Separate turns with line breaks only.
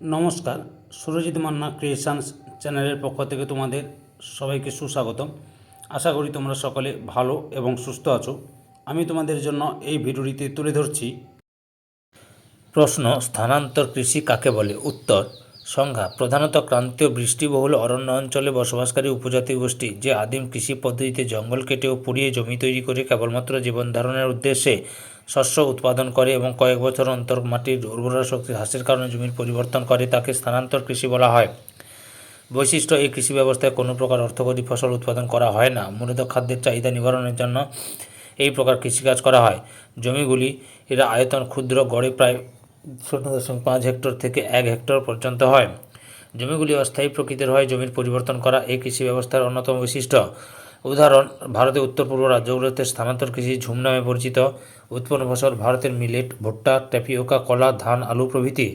নমস্কার, সুরজিৎ মান্না ক্রিয়েশনস চ্যানেলের পক্ষ থেকে তোমাদের সবাইকে সুস্বাগতম। আশা করি তোমরা সকলে ভালো এবং সুস্থ আছো। আমি তোমাদের জন্য এই ভিডিওটিতে তুলে ধরছি প্রশ্ন, স্থানান্তর কৃষি কাকে বলে? উত্তর সংজ্ঞা প্রধানত ক্রান্তীয় বৃষ্টিবহুল অরণ্য অঞ্চলে বসবাসকারী উপজাতি গোষ্ঠী, যে আদিম কৃষি পদ্ধতিতে জঙ্গল কেটে ও পুড়িয়ে জমি তৈরি করে কেবলমাত্র জীবন ধারণের উদ্দেশ্যে শস্য উৎপাদন করে এবং কয়েক বছর অন্তর মাটির উর্বরা শক্তি হ্রাসের কারণে জমির পরিবর্তন করে, তাকে স্থানান্তর কৃষি বলা হয়। বৈশিষ্ট্য, এই কৃষি ব্যবস্থায় কোনো প্রকার অর্থকরী ফসল উৎপাদন করা হয় না। মূলত খাদ্যের চাহিদা নিবারণের জন্য এই প্রকার কৃষিকাজ করা হয়। জমিগুলি এরা আয়তন ক্ষুদ্র, গড়ে প্রায় শূন্য দশমিক পাঁচ হেক্টর থেকে এক হেক্টর পর্যন্ত হয়। জমিগুলি অস্থায়ী প্রকৃতির হয় জমির পরিবর্তন করা এই কৃষি ব্যবস্থার অন্যতম বৈশিষ্ট্য। উদাহরণ ভারতের উত্তর পূর্ব রাজ্যগুলোতে স্থানান্তর কৃষি ঝুম নামে পরিচিত। উৎপন্ন ফসল ভারতের মিলেট, ভুট্টা, ট্যাপিওকা, কলা, ধান, আলু প্রভৃতি।